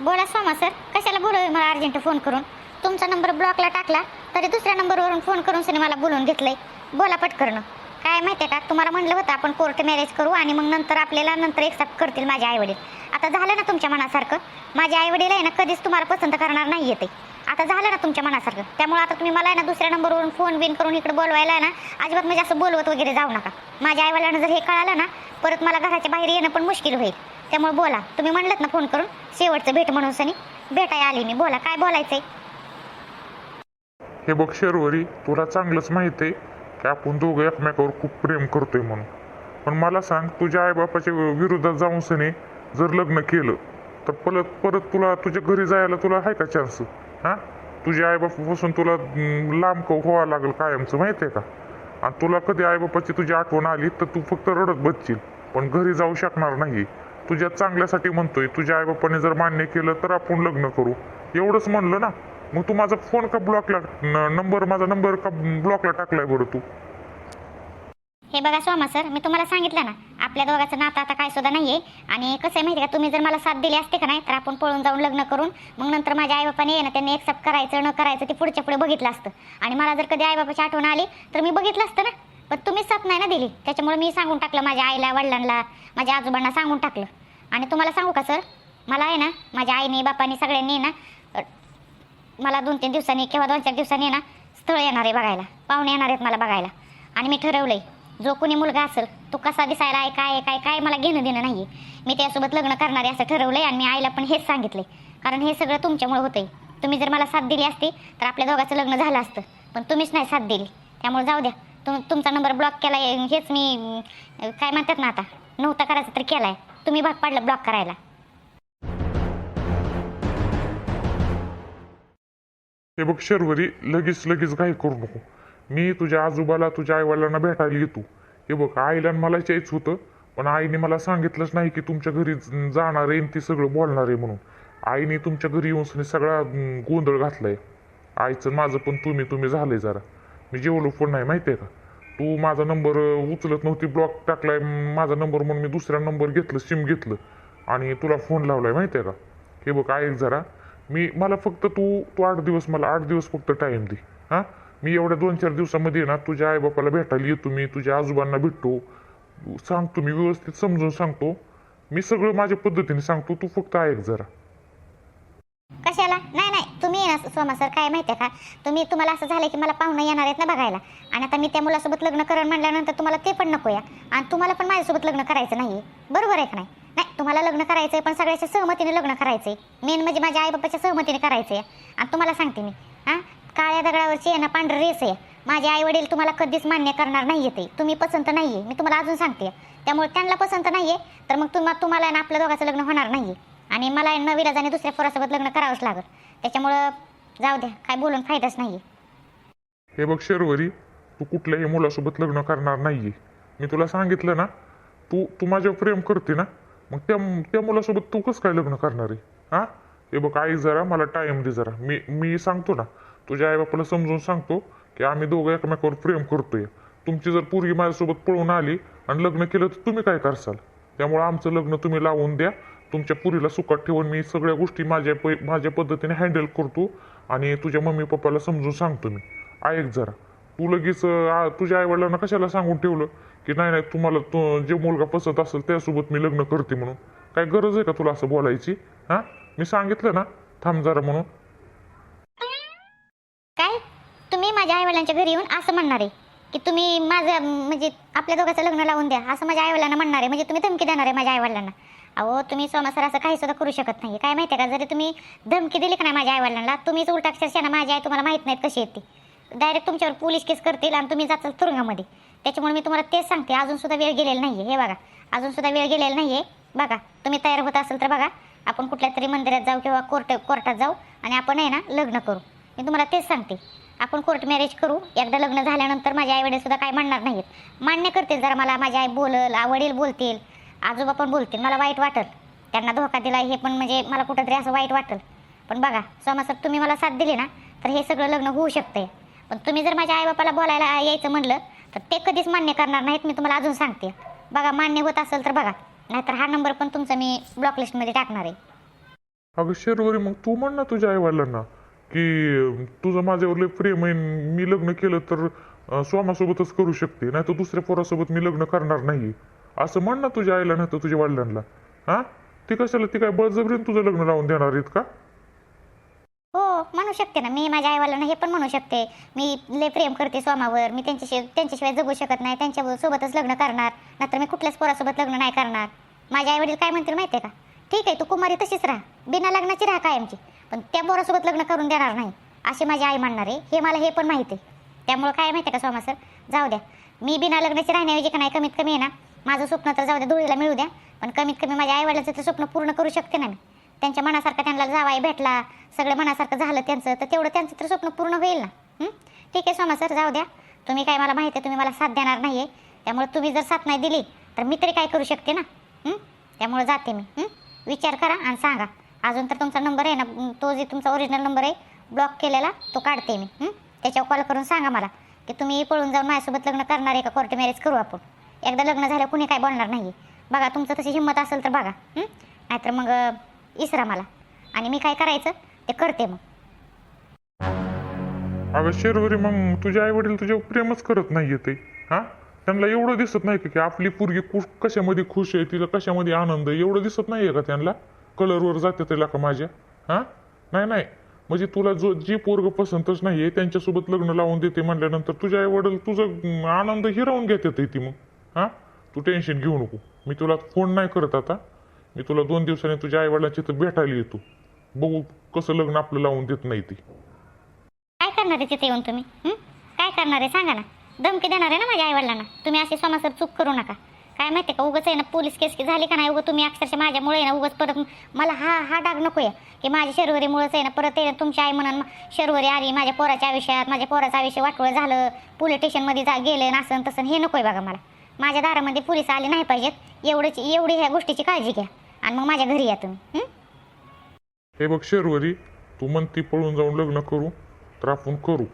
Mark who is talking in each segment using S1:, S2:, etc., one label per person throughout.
S1: बोला सोमा सर कशाला बोलवलं मला अर्जंट फोन करून? तुमचा नंबर ब्लॉकला टाकला तरी दुसऱ्या नंबरवरून फोन करून सनी मला बोलवून घेतलंय. बोला पटकरणं काय माहिती आहे का तुम्हाला म्हणलं होतं आपण कोर्ट मॅरेज करू आणि मग नंतर आपल्याला नंतर एक्सेप्ट करतील माझे आईवडील. आता झालं ना तुमच्या मनासारखं? माझे आईवडील आहे ना कधीच तुम्हाला पसंत करणार नाही येते आता झालं ना तुमच्या मनासारखं. त्यामुळे आता तुम्ही मला आहे ना दुसऱ्या नंबरवरून फोन बिन करून इकडे बोलवायला आहे ना अजिबात म्हणजे असं बोलवत वगैरे जाऊ नका. माझ्या आईवडिलांना जर हे कळालं ना परत मला घराच्या बाहेर येणं पण मुश्किल होईल. त्यामुळे बोला. तुम्ही म्हणलं ना फोन करून शेवटचं भेट म्हणून सनी. भेटाय आली मी. बोला काय बोलायचंय?
S2: हे बघ शर्वरी तुला चांगलंच माहीत आहे की आपण दोघं एकमेकावर खूप प्रेम करतोय म्हणून. पण मला सांग तुझ्या आईबापाच्या विरोधात जाऊन सनी जर लग्न केलं तर परत परत तुला तुझ्या घरी जायला तुला आहे का चान्स हां? तुझ्या आईबापापासून तुला लांब व्हावं लागेल कायमचं माहिती आहे का? आणि तुला कधी आईबापाची तुझी आठवण आली तर तू फक्त रडत बसशील. पण घरी जाऊ शकणार नाही. तुझ्या चांगल्यासाठी म्हणतोय तुझ्या आईबापाने जर मान्य केलं तर आपण लग्न करू. एवढंच म्हणलं ना? मग तू माझा फोन का ब्लॉकला नंबर माझा नंबर का ब्लॉकला टाकलाय बरं तू?
S1: हे बघा सोमा सर मी तुम्हाला सांगितलं ना आपल्या दोघांचं नातं आता काय सुद्धा नाही आहे आणि कसं आहे माहिती आहे का तुम्ही जर मला साथ दिली असते का नाही तर आपण पळून जाऊन लग्न करून मग नंतर माझ्या आईबापाने आहे ना त्यांनी एक्सेप्ट करायचं न करायचं ते पुढच्या पुढे बघितलं असतं. आणि मला जर कधी आईबापाची आठवण आली तर मी बघितलं असतं ना. पण तुम्हीच साथ नाही ना दिली. त्याच्यामुळे मी सांगून टाकलं माझ्या आईला वडिलांना माझ्या आजोबांना सांगून टाकलं. आणि तुम्हाला सांगू का सर मला आहे ना माझ्या आईने बापाने सगळ्यांनी ना मला दोन तीन दिवसांनी किंवा दोन चार दिवसांनी ना स्थळ येणार आहे बघायला. पाहुणे येणार आहेत मला बघायला. आणि मी ठरवलं आहे जो कोणी मुलगा असेल तो कसा दिसायला आहे काय काय काय मला घेणं देणं नाही मी त्यासोबत लग्न करणारे असं ठरवलंय आणि मी आईला पण हेच सांगितलंय. कारण हे सगळं तुमच्यामुळे होतंय. तुम्ही जर मला साथ दिली असती तर आपल्या दोघांचं लग्न झालं असतं. पण तुम्हीच नाही साथ दिली. त्यामुळे जाऊ द्या. तुम तुमचा नंबर ब्लॉक केला हेच मी काय म्हणतात ना आता नव्हता करायचं तर केलाय. तुम्ही भाग पाडलं ब्लॉक करायला.
S2: हे बघ शर्वरी लगेच लगेच काही करू नको. मी तुझ्या आजोबाला तुझ्या आईवडिलांना भेटायला येतो. हे बघ आईला मला यायच होतं पण आईने मला सांगितलंच नाही की तुमच्या घरी जाणार आहे आणि ती सगळं बोलणार आहे म्हणून. आईने तुमच्या घरी येऊन सनी सगळा गोंधळ घातलाय. आईचं माझं पण तुम्ही तुम्ही झालंय जरा. मी जेवलो पण नाही माहिती आहे का? तू माझा नंबर उचलत नव्हती ब्लॉक टाकलाय माझा नंबर म्हणून मी दुसरा नंबर घेतलं सिम घेतलं. आणि तुला फोन लावलाय माहिती आहे का? हे बघ ऐक जरा. मी मला फक्त तू तू आठ दिवस मला आठ दिवस फक्त टाईम दे हां? मी एवढ्या दोन चार दिवसामध्ये ना तुझ्या आईबापाला भेटायला येतो मी तुझ्या आजोबांना भेटतो. सांगतो मी व्यवस्थित समजून सांगतो. मी सगळं माझ्या पद्धतीने सांगतो तू फक्त ऐक जरा.
S1: कशाला? नाही नाही तुम्ही ना सोमा सर काय माहिती आहे का? तुम्ही तुम्हाला असं झालं की मला पाहुणे येणार आहेत ना बघायला. आणि आता मी त्या मुलासोबत लग्न करण म्हणल्यानंतर तुम्हाला ते पण नको या. आणि तुम्हाला पण माझ्यासोबत लग्न करायचं नाही बरोबर आहे का नाही? नाही तुम्हाला लग्न करायचं आहे पण सगळ्याच्या सहमतीने लग्न करायचं आहे मेन म्हणजे माझ्या आईबापाच्या सहमतीने करायचं आहे आणि तुम्हाला सांगते मी हां? काळ्या दगडावरची आहे ना पांढरी रेस आहे. माझे आई वडील तुम्हाला कधीच मान्य करणार नाही ते. तुम्ही पसंत नाही आहे मी तुम्हाला अजून सांगते. त्यामुळे त्यांना पसंत नाही आहे तर मग तुम्हा तुम्हाला ना आपल्या दोघांचं लग्न होणार नाही आणि मला आहे ना विराजाने दुसऱ्या पोरासोबत लग्न करावंच लागल. त्याच्यामुळं जाऊ द्या. काय बोलून फायदाच नाही
S2: हे बघ शर्वरी तू कुठल्याही मुलासोबत लग्न करणार नाहीये. मी तुला सांगितलं ना तू तू माझ्यावर प्रेम करते ना मग त्या त्या मुलासोबत तू कसं काय लग्न करणार आहे? हां? हे बघ आई जरा मला टाईम दे जरा. मी मी सांगतो ना तुझ्या आईबापाला समजून सांगतो की आम्ही दोघं एकमेकावर प्रेम करतोय. तुमची जर पोरगी माझ्यासोबत पळून आली आणि लग्न केलं तर तुम्ही काय करसाल? त्यामुळं आमचं लग्न तुम्ही लावून द्या. तुमच्या पुरीला सुखात ठेवून मी सगळ्या गोष्टी माझ्या प- माझ्या पद्धतीने हँडल करतो आणि तुझ्या मम्मी पप्पाला समजून सांगतो मी. ऐक जरा तू लगेच तुझ्या आईवडिलांना कशाला सांगून ठेवलं की नाही नाही तुम्हाला तो जे मुलगा पसंत असेल त्यासोबत मी लग्न करते म्हणून? काय गरज आहे का तुला असं बोलायची? हां? मी सांगितलं ना? थांब जरा म्हणून
S1: काय तुम्ही त्यांच्या घरी येऊन असं म्हणणार आहे की तुम्ही माझं म्हणजे आपल्या दोघांचं लग्न लावून द्या. असं माझ्या आईवडिलांना म्हणणार. आहे म्हणजे तुम्ही धमकी देणार आहे माझ्या आईवडिलांना. अहो तुम्ही सोमासर असं काही सुद्धा करू शकत नाही काय माहिती आहे का? जरी तुम्ही धमकी दिली का नाही माझ्या आईवडिलांना तुम्हीच उलटा अक्षरशः माझी आई तुम्हाला माहीत नाहीत कशी येते डायरेक्ट तुमच्यावर पोलीस केस करतील आणि तुम्ही जाचाल तुरुंगामध्ये. त्याच्यामुळे मी तुम्हाला तेच सांगते. अजून सुद्धा वेळ गेलेला नाही हे बघा. अजून सुद्धा वेळ गेलेला नाही आहे बघा. तुम्ही तयार होत असेल तर बघा. आपण कुठल्या तरी मंदिरात जाऊ किंवा कोर्ट कोर्टात जाऊ आणि आपण आहे ना लग्न करू. मी तुम्हाला तेच सांगते. आपण कोर्ट मॅरेज करू. एकदा लग्न झाल्यानंतर माझे आई वडील सुद्धा काय म्हणणार नाहीत. मान्य करतील जरा मला. माझी आई बोलल आवडील बोलतील. आजोबा पण बोलतील. मला वाईट वाटल. त्यांना धोका दिला हे पण म्हणजे मला कुठंतरी असं वाईट वाटल. पण बघा सोमासर तुम्ही मला साथ दिली ना तर हे सगळं लग्न होऊ शकतंय. पण तुम्ही जर माझ्या आईबापाला बोलायला यायचं म्हणलं तर ते कधीच मान्य करणार नाहीत मी तुम्हाला अजून सांगते. बघा मान्य होत असेल तर बघा. नाहीतर हा नंबर पण तुमचा मी ब्लॉक लिस्टमध्ये टाकणार आहे.
S2: अगं शेरवरी मग तू म्हण ना तुझ्या आईवडिलांना. की तुझं माझ्यावर लय प्रेम आहे मी लग्न केलं तर स्वामासोबतच करू शकते नाही तर दुसऱ्या पोरासोबत मी लग्न करणार नाही. असं म्हण ना तुझ्या आईला नाही तर तुझ्या वडिलांना. हा? ती कशाला ती काय बळजबरीन तुझं लग्न लावून देणार आहेत का?
S1: हो म्हणू शकते ना मी माझ्या आईवालांना हे पण म्हणू शकते. मी लय प्रेम करते स्वामावर मी त्यांच्याशिवाय त्यांच्याशिवाय जगू शकत नाही त्यांच्या सोबतच लग्न करणार नाहीतर मी कुठल्याच पोरासोबत लग्न नाही करणार. माझे आईवडील काय म्हणतील माहिती आहे का? ठीक आहे तू कुमारी तशीच राहा बिना लग्नाची राहा कायमची. पण त्या पोरासोबत लग्न करून देणार नाही अशी माझी आई म्हणणार आहे. हे मला हे पण माहिती आहे. त्यामुळं काय माहिती आहे का सोमा सर? जाऊ द्या. मी बिना लग्नाची राहण्याऐवजी का नाही कमीत कमी आहे ना माझं स्वप्न तर जाऊ द्या धुळीला मिळू द्या. पण कमीत कमी माझ्या आईवडिलाचं ते स्वप्न पूर्ण करू शकते ना मी. त्यांच्या मनासारखं त्यांना जावाई भेटला सगळं मनासारखं झालं त्यांचं तर तेवढं त्यांचं तर स्वप्न पूर्ण होईल ना. ठीक आहे सोमा सर जाऊ द्या. तुम्ही काय मला माहिती आहे तुम्ही मला साथ देणार नाही आहे त्यामुळे तुम्ही जर साथ नाही दिली तर मी तरी काय करू शकते ना? त्यामुळं त्यामुळे जाते मी. विचार करा आणि सांगा. अजून तर तुमचा नंबर आहे ना तो जे तुमचा ओरिजिनल नंबर आहे ब्लॉक केलेला तो काढते मी त्याच्यावर कॉल करून सांगा मला की तुम्ही पळून जाऊन माझ्यासोबत लग्न करणार आहे का? कोर्ट मॅरेज करू आपण. एकदा लग्न झालं कुणी काय बोलणार नाही बघा तुमचं तशी हिंमत असेल तर बघा नाहीतर मग इसरा मला. आणि मी काय करायचं ते करते मग.
S2: अगं शेरवरी मग तुझे आई वडील तुझ्यावर प्रेमच करत नाही ते हा? त्यांना एवढं दिसत नाही की आपली पोरगी कशामध्ये खुश आहे तिला कशामध्ये आनंद आहे? एवढं दिसत नाही आहे का त्यांना? कलरवर जाते त्याला का माझ्या. हा? नाही नाही. म्हणजे तुला जो जी पोरग पसंतच नाही आहे त्यांच्यासोबत लग्न लावून देते म्हणल्यानंतर तुझे आई वडील तुझं आनंद हिरावून घेतात ती मग. हा? तू टेन्शन घेऊ नको. मी तुला फोन नाही करत आता. मी तुला दोन दिवसांनी तुझ्या आई वडिलांची तर भेटायला येतो. बघू कसं लग्न आपलं लावून देत नाही ती.
S1: काय करणार आहे तिथे येऊन तुम्ही? काय करणार आहे? सांगा ना. धमकी देणार आहे ना माझ्या आईवडिलांना? तुम्ही असे समासर चूक करू नका. काय माहिती का उगाच आहे ना पोलीस केस की झाली का नाही उगं तुम्ही अक्षरशः माझ्यामुळे ना उगाच परत मला हा हा डाग नको आहे की माझ्या शर्वरीमुळेच आहे ना परत आहे ना तुमची आई म्हणून शर्वरी आली माझ्या पोराच्या आयुष्यात माझ्या पोराचं आयुष्य वाटवळ झालं पोलीस स्टेशनमध्ये जा गेलं ना असं तसं हे नको आहे बघा मला. माझ्या दारामध्ये पोलीस आले नाही पाहिजेत. एवढंच एवढी ह्या गोष्टीची काळजी घ्या. आणि मग माझ्या घरी या तुम्ही हे?
S2: बघ शर्वरी तू म्हणती पळून जाऊन लग्न करू तर आपण करू.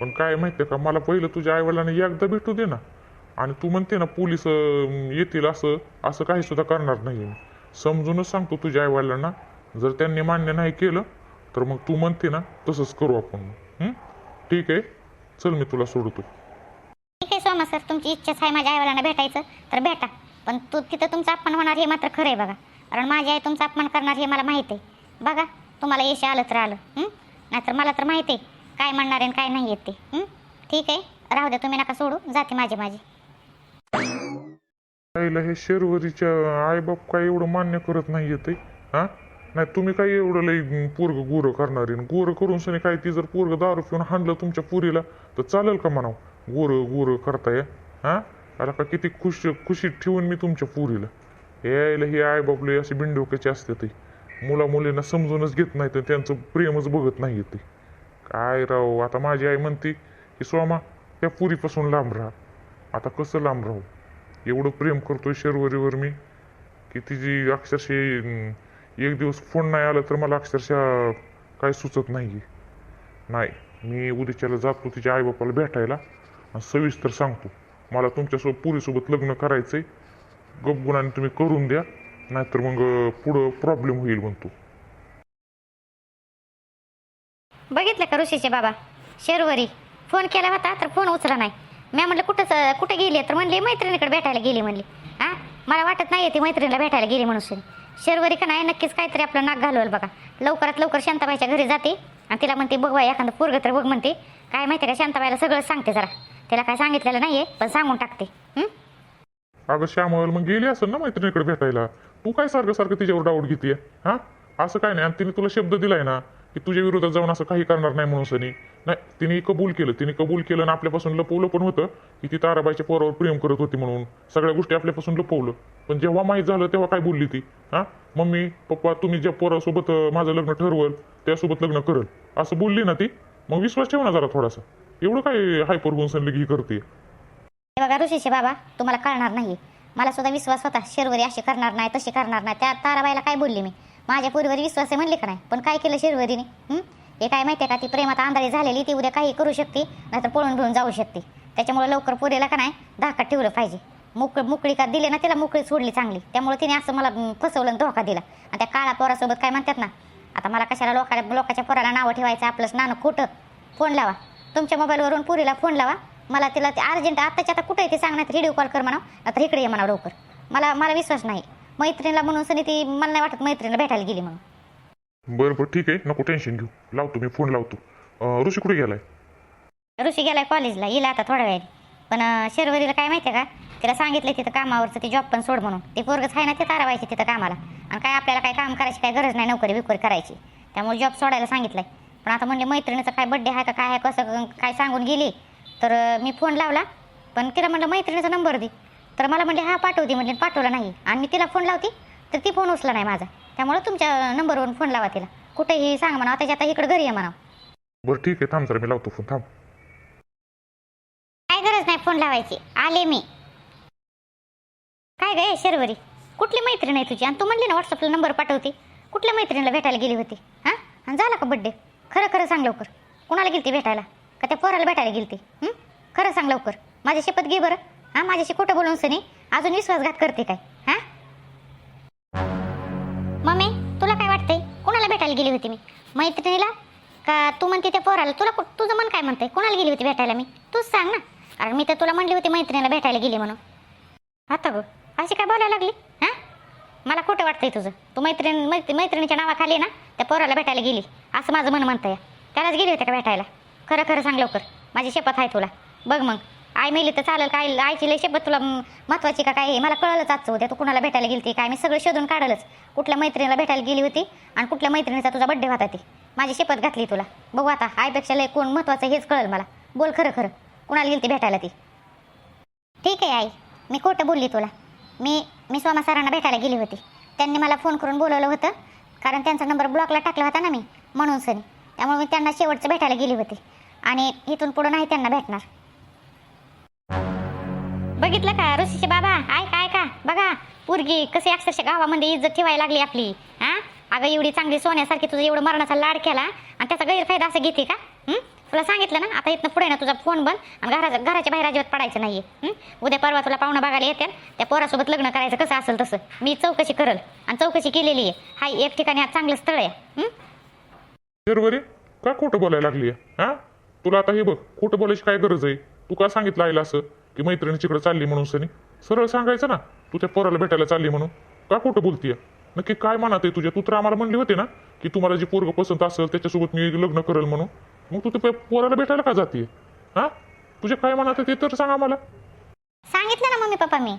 S2: पण काय माहिती का मला पहिलं तुझ्या आईवडिलांना एकदा भेटू दे ना. आणि तू म्हणते ना पोलीस येतील असं असं काही सुद्धा करणार नाही समजूनच सांगतो तुझ्या आईवडिलांना जर त्यांनी मान्य नाही केलं तर मग तू म्हणते ना तसंच करू आपण. ठीक आहे? चल मी तुला सोडतो.
S1: ठीक आहे सोमा सर तुमची इच्छाच आहे माझ्या आईवडिलांना भेटायचं तर भेटा. पण तू तिथं तुमचा अपमान होणार हे मात्र खरं आहे बघा. कारण माझी आई तुमचा अपमान करणार हे मला माहीत आहे. बघा तुम्हाला यश आलं तर आलं. नाहीतर मला तर माहिती आहे काय म्हणणार आहे आणि काय नाही येते ते. ठीक आहे? राहू द्या तुम्ही नका सोडू. जाते माझे माझी.
S2: आईला हे शेरवरीच्या आईबाप काय एवढं मान्य करत नाही येते हा? नाही तुम्ही काय एवढं लई पोरग गोरं करणार आहे? गोरं करून सनी काय ती जर पोरग दारू पिऊन हाणलं तुमच्या पुरीला तर चालेल का म्हणाव? गोरं गोरं करताय हा? आला का किती खुश खुशीत ठेवून मी तुमच्या पुरीला. यायला ही आईबाप लई अशी बिनडोक्याची असते ते. मुला मुलींना समजूनच घेत नाही तर त्यांचं प्रेमच बघत नाही ते. काय राव आता माझी आई म्हणते की सोमा त्या पुरीपासून लांब राहा. आता कसं लांब राहू? एवढं प्रेम करतोय शर्वरीवर मी की तिची अक्षरशः एक दिवस फोन नाही आला तर मला अक्षरशः काय सुचत नाही नाही मी उद्याच्याला जातो तिच्या आईबापाला भेटायला आणि सविस्तर सांगतो. मला तुमच्यासोबत पुरीसोबत लग्न करायचंय. गपगुणाने तुम्ही करून द्या नाहीतर मग पुढं प्रॉब्लेम होईल म्हणतो.
S1: बघितलं का ऋषीचे बाबा? शेरवरी. फोन केला होता तर फोन उचला नाही. मी म्हटलं कुठं कुठे गेली तर म्हणले मैत्रिणीकडे भेटायला गेली म्हणली. हा? मला वाटत नाही ती मैत्रिणीला भेटायला गेली म्हणून शर्वरी का नाही नक्कीच काहीतरी आपलं नाक घालवलं बघा. लवकरात लवकर शांताबाईच्या घरी जाते आणि तिला म्हणते बघ बाई एखादं पोरगं तर बघ म्हणते. काय माहिती का शांताबाईला सगळं सांगते जरा. तिला काय सांगितलेलं नाहीये पण सांगून टाकते.
S2: अगं श्यामल मग गेली असेल ना मैत्रिणीकडे भेटायला? तू काय सारखं सारखं तिच्यावर डाऊट घेते हा? असं काय नाही आणि तिने तुला शब्द दिलाय ना? की तुझ्या विरोधात जाऊन असं काही करणार नाही म्हणून सनी. नाही तिने कबूल केलं तिने कबूल केलं आणि आपल्यापासून लपवलं पण होतं की ती ताराबाईच्या पोरावर प्रेम करत होती म्हणून. सगळ्या गोष्टी आपल्यापासून लपवलं. पण जेव्हा माहीत झालं तेव्हा काय बोलली ती? हा? मम्मी पप्पा तुम्ही ज्या पोरासोबत माझं लग्न ठरवल त्यासोबत लग्न करल. असं बोलली ना ती? मग विश्वास ठेव ना जरा थोडासा. एवढं काय हायपर होऊन सनली ही करते
S1: बघा ऋषीचे बाबा तुम्हाला कळणार नाही मला सुद्धा विश्वास होता शेरवरी अशी करणार नाही तशी करणार नाही. त्या ताराबाईला काय बोलली मी? माझ्या पूर्वीवर विश्वास आहे म्हणले का नाही? पण काय केलं शिरवरीने? हे? काय माहिती आहे का? ती प्रेमात आंधळी झालेली ती उद्या काही करू शकते नाहीतर पळून भिळून जाऊ शकते. त्याच्यामुळे लवकर पुरेला का नाही धाकात ठेवलं पाहिजे. मोकळ मोकळी का दिले ना तिला मोकळी सोडली चांगली. त्यामुळे तिने असं मला फसवलं आणि धोका दिला. आणि त्या काळा पोरासोबत काय म्हणतात ना आता मला कशाला लोकांना लोकांच्या पोराला नावं ठेवायचं? आपलंच नाणं खोटं. फोन लावा. तुमच्या मोबाईलवरून पुरीला फोन लावा. मला तिला ते अर्जंट आत्ताच्या आता कुठं आहे ते सांगण्यात व्हिडिओ कॉल कर म्हणा आता इकडे ये म्हणा लवकर. मला मला विश्वास नाही. मैत्रिणीला म्हणून सनी ती मला नाही वाटत मैत्रिणीला भेटायला गेली म्हणून.
S2: बरं बरं ठीक आहे. नको टेन्शन घेऊ. लावतो मी फोन लावतो. अं, ऋषी कुठे गेलाय?
S1: ऋषी गेलाय कॉलेजला येईल आता थोड्या वेळाने. पण अं, शर्वरीला काय माहिती आहे का? तिला सांगितलं तिथं कामावरचं ती जॉब पण सोड म्हणून. ते पोरगच आहे ना ते तारावायची तिथं कामाला. आणि काय आपल्याला काय काम करायची काय गरज नाही नोकरी बिकोरी करायची. त्यामुळे जॉब सोडायला सांगितलंय. पण आता म्हणले मैत्रिणीचा काय बड्डे आहे का काय आहे कसं काय सांगून गेली. तर अं, मी फोन लावला. पण तिला म्हणलं मैत्रिणीचा नंबर दे. तर मला म्हणले हा पाठवते म्हणजे पाठवला नाही. आणि मी तिला फोन लावते तर ती फोन उचला नाही माझा. त्यामुळे तुमच्या नंबरवरून फोन लावा तिला. कुठेही सांग म्हणा त्याच्या आता इकडे घरी आहे म्हणा
S2: बरं ठीक आहे थांब जरा मी लावतो फोन थांब.
S1: काय गरज नाही फोन लावायची. आले मी. काय गे शर्वरी? कुठली मैत्रीण आहे तुझी? आणि तू म्हणली ना व्हॉट्सअपला नंबर पाठवते. कुठल्या मैत्रिणीला भेटायला गेली होती? हां? आणि झाला का बड्डे खरं खरं सांग लवकर. कुणाला गेलती भेटायला? का त्या पोराला भेटायला गेलती? हं? खरं सांग लवकर. माझी शपथ घे बरं. हा माझ्याशी खोटं बोलून सनी. अजून विश्वासघात करते काय? हां? मम्मी तुला काय वाटतंय? कुणाला भेटायला गेली होती मी? मैत्रिणीला? का तू म्हणते त्या पोराला? तुला तुझं मन काय म्हणतंय? कुणाला गेली होती भेटायला मी? तूच सांग ना. कारण मी तर तुला म्हणली होती मैत्रिणीला भेटायला गेली म्हणून. आता गो अशी काय बोलायला लागली? हां? मला खोटं वाटतंय तुझं. तू मैत्रीण मैत्री मैत्रिणीच्या नावाखाली ना त्या पोराला भेटायला गेली. असं माझं मन या त्यालाच गेली होती का भेटायला? खरं खरं सांग लवकर. माझी शपथ आहे तुला. बघ मग. आई मेली तर चालेल काय आईची लय शपथ तुला महत्वाची का काय हे मला कळलंच आजचं होत्या तू कुणाला भेटायला गेली काय मी सगळं शोधून काढलंच. कुठल्या मैत्रिणीला भेटायला गेली होती आणि कुठल्या मैत्रिणीचा तुझा बड्डे होता ती? माझी शपथ घातली तुला. बघू आता आईपेक्षा लय कोण महत्वाचं हेच कळलं मला. बोल खरं खरं कुणाला गेली ती भेटायला ती? ठीक आहे आई मी खोटं बोलली तुला. मी मी स्वामा सरांना भेटायला गेली होती. त्यांनी मला फोन करून बोलवलं होतं कारण त्यांचा नंबर ब्लॉकला टाकला होता ना मी म्हणून सनी. त्यामुळे मी त्यांना शेवटचं भेटायला गेली होती. आणि इथून पुढं नाही त्यांना भेटणार. बघितलं का? ऋषीचे बाबा? हाय काय का बघा पोरगी कसे अक्षरशः गावामध्ये इज्जत ठेवायला लागली आपली. हा? अगं एवढी चांगली सोन्यासारखी तुझं एवढं मरणाचा लाड केला आणि त्याचा गैरफायदा असं घेते का? तुला सांगितलं ना? आता इथनं पुढे ना तुझा फोन बंद आणि घराच्या घराच्या बाहेर अजिबात पडायचं नाहीये. उद्या परवा तुला पाहुणं बघायला येते. त्या पोरासोबत लग्न करायचं कसं असेल तसं. मी चौकशी करल आणि चौकशी केलेली आहे हाय एक ठिकाणी आज चांगलं स्थळ आहे. हं?
S2: का खोटं बोलायला लागली हा? तुला आता हे बघ खोटं बोलायची काय गरज आहे? तू का सांगितलं आईला असं? की मैत्रिणी चालली म्हणून सनी. सरळ सांगायचं ना तू त्या पोराला भेटायला चालली म्हणून. का खोटं बोलतीय? नक्की काय म्हणत आहे तुझ्या? तू तर आम्हाला म्हणली होती ना की तुम्हाला जी पोरग पसंत असेल त्याच्यासोबत मी लग्न करेल म्हणून. मग तू त्या पोराला भेटायला का जाते हा? तुझ्या काय म्हणत आहे ते तर सांग आम्हाला.
S1: सांगितलं ना मम्मी पप्पा मी.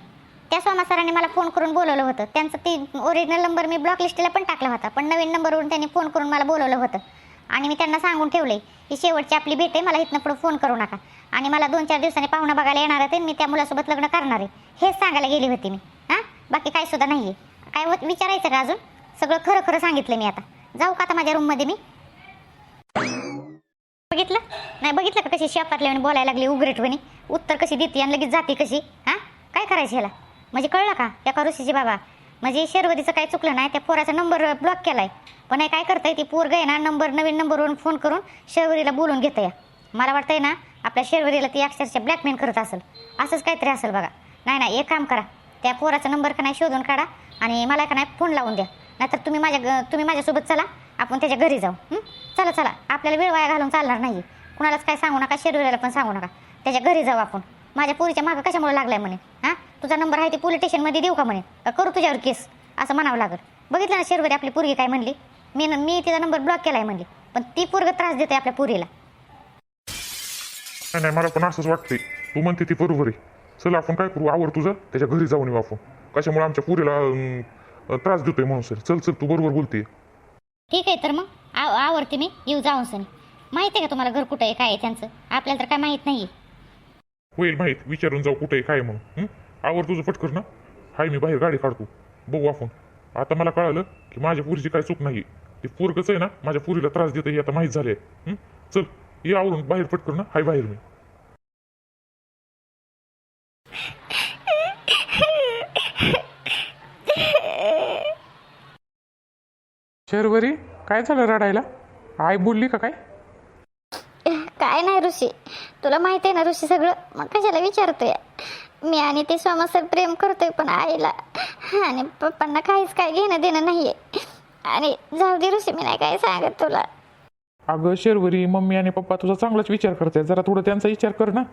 S1: त्या सोमा सरांनी मला फोन करून बोलवलं होतं. त्यांचं ते ओरिजिनल नंबर मी ब्लॉक लिस्टला पण टाकला होता. पण नवीन नंबरवरून त्यांनी फोन करून मला बोलवलं होतं. आणि मी त्यांना सांगून ठेवले ही शेवटची आपली भेट आहे मला इथनं पुढं फोन करू नका. आणि मला दोन चार दिवसांनी पाहुणा बघायला येणार आहे मी त्या मुलासोबत लग्न करणार आहे. हेच सांगायला गेली होती मी. हां? बाकी काय सुद्धा नाही आहे काय होत विचारायचं का अजून? सगळं खरं खरं सांगितलं मी आता. जाऊ का आता माझ्या रूममध्ये मी? बघितलं? नाही बघितलं का कशी शेपातल्या बोलायला लागली उघडटवणी उत्तर कशी देते आणि लगेच जाते कशी? हां? काय करायचं ह्याला? म्हणजे कळलं का? या ऋषीची बाबा. म्हणजे शेरवरीचं काय चुकलं नाही त्या पोराचा नंबर ब्लॉक केलाय. पण हे काय करताय ती पोरग आहे ना नंबर नवीन नंबरवरून फोन करून शेरवरीला बोलून घेतं या मला वाटतंय ना आपल्या शेरवरीला ती अक्षरशः ब्लॅकमेल करत असेल. असंच काहीतरी असेल बघा. नाही नाही एक काम करा. त्या पोराचा नंबर का नाही शोधून काढा आणि मला का नाही फोन लावून द्या. नाहीतर तुम्ही माझ्या ग- तुम्ही माझ्यासोबत चला. आपण त्याच्या घरी जाऊ. चला चला. आपल्याला वेळ वाया घालून चालणार नाही कुणालाच काय सांगू नका शेरवरीला पण सांगू नका. त्याच्या घरी जाऊ आपण. माझ्या पोरीच्या मागं कशामुळे लागलाय म्हणे? हां? तुझा नंबर आहे ते पोलीस स्टेशनमध्ये देऊ का म्हणे? का करू तुझ्यावर केस? असं म्हणावं लागल. बघितलं ना शेरवरी आपली पोरगी काय म्हणली? मी मी तिचा नंबर ब्लॉक केलाय म्हणली. पण ती पोरग त्रास देते आपल्या पोरीला.
S2: नाही मला पण असंच वाटतंय. तू म्हणते ती बरोबर आहे. चल आपण काय करू? आवर तुझं? त्याच्या घरी जाऊन येऊ आपण. कशामुळे आमच्या पुरीला त्रास देतोय म्हणून सर. चल चल तू बरोबर बोलते.
S1: ठीक आहे तर मग. आव आवडते मी. येऊ जाऊन सनी. माहिती आहे का तुम्हाला घर कुठं आहे काय आहे त्यांचं? आपल्याला तर काय माहीत नाही
S2: होईल माहीत. विचारून जाऊ कुठे आहे काय म्हणून? आवर तुझं पटकर ना. हाय मी बाहेर गाडी काढतो. बघू आपण. आता मला कळालं की माझ्या पुरीची काय चूक नाही ते पोरगच आहे ना माझ्या पुरीला त्रास देतं हे आता माहीत झाले चल ये आवरून बाहेर पटकर ना. हाय बाहेर मी.
S3: शर्वरी काय झालं रडायला? आई बोलली का काय?
S1: काय नाही ऋषी. तुला माहिती आहे ना ऋषी सगळं? मग कशाला विचारतोय? मी आणि ते सोमा सर प्रेम करतोय पण आईला आणि पप्पांना काहीच काय घेणं देणं नाहीये. आणि जाऊ दे ऋषी मी नाही काय सांगत तुला.
S2: अगं शेरवरी मम्मी आणि पप्पा तुझा चांगलाच विचार करते जरा थोडं त्यांचा विचार कर ना.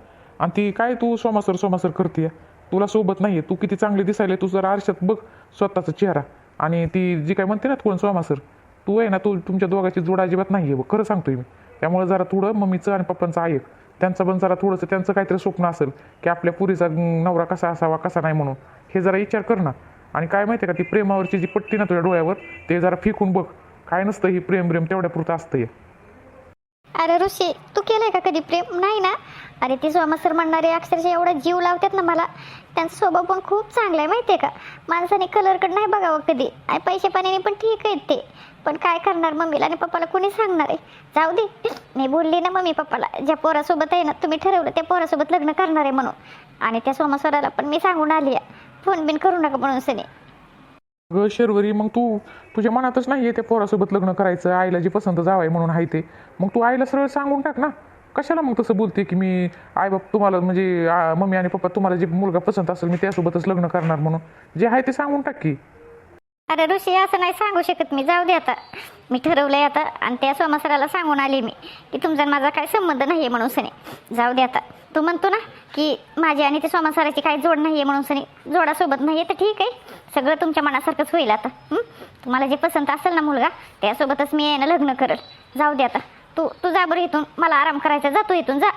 S2: आणि ती काय तू सोमासर सोमासर करते तुला सोबत नाहीये. तू किती चांगली दिसायला तू जरा आरशात बघ स्वतःचा चेहरा. आणि ती जी काय म्हणते ना कोण सोमासर तू आहे ना तू तुमच्या दोघाची जोड अजिबात नाही आहे बघ. खरं सांगतोय मी. त्यामुळे जरा थोडं मम्मीचं आणि पप्पांचं ऐक. त्यांचं पण जरा थोडंसं त्यांचं काहीतरी स्वप्न असेल की आपल्या पुरीचा नवरा कसा असावा कसा नाही म्हणून. हे जरा विचार कर ना. आणि काय माहिती आहे का ती प्रेमावरची जी पट्टी ना तुझ्या डोळ्यावर ते जरा फेकून बघ. काय नसतं ही प्रेम प्रेम तेवढ्या पुरतं असतं आहे
S1: अरे ऋषी तू केलंय का कधी प्रेम? नाही ना. अरे ती सोमा सर म्हणणारे अक्षरशः एवढा जीव लावतात ना मला. त्यांचा स्वभाव पण खूप चांगला आहे माहितीये का? माणसाने कलरकडे नाही बघावं कधी. आणि पैसे पाण्याने पण ठीक आहेत ते. पण काय करणार मम्मीला आणि पप्पाला कोणी सांगणार आहे? जाऊ दे. मी बोलली ना मम्मी पप्पाला ज्या पोरासोबत आहे ना तुम्ही ठरवलं त्या पोरासोबत लग्न करणार आहे म्हणून. आणि त्या सोमा सराला पण मी सांगून आली आहे. फोन बिन करू नका म्हणून सनी.
S2: अगं शर्वरी मग तू तुझ्या मनातच नाही आहे त्या पोरासोबत लग्न करायचं आईला जी पसंत जावाय म्हणून आहे ते. मग तू आईला सरळ सांगून टाक ना. कशाला मग तसं बोलते की मी आई बाप तुम्हाला म्हणजे मम्मी आणि पप्पा तुम्हाला जे मुलगा पसंत असेल मी त्यासोबतच लग्न करणार म्हणून. जे आहे ते सांगून टाक की.
S1: अरे ऋषी असं नाही सांगू शकत मी. जाऊ दे आता. मी ठरवलंय आता. आणि त्या सोमासराला सांगून आली मी की तुमचा माझा काय संबंध नाही आहे म्हणून सने. जाऊ दे आता. तू म्हणतो ना की माझी आणि त्या सोमासराची काही जोड नाही आहे म्हणून सनी जोडासोबत नाही आहे तर ठीक आहे. सगळं तुमच्या मनासारखंच होईल आता तुम्हाला जे पसंत असेल ना मुलगा त्यासोबतच मी आहे ना लग्न करेल. जाऊ दे आता. तू तू जा बरं इथून. मला आराम करायचा. जा तू इथून. जा.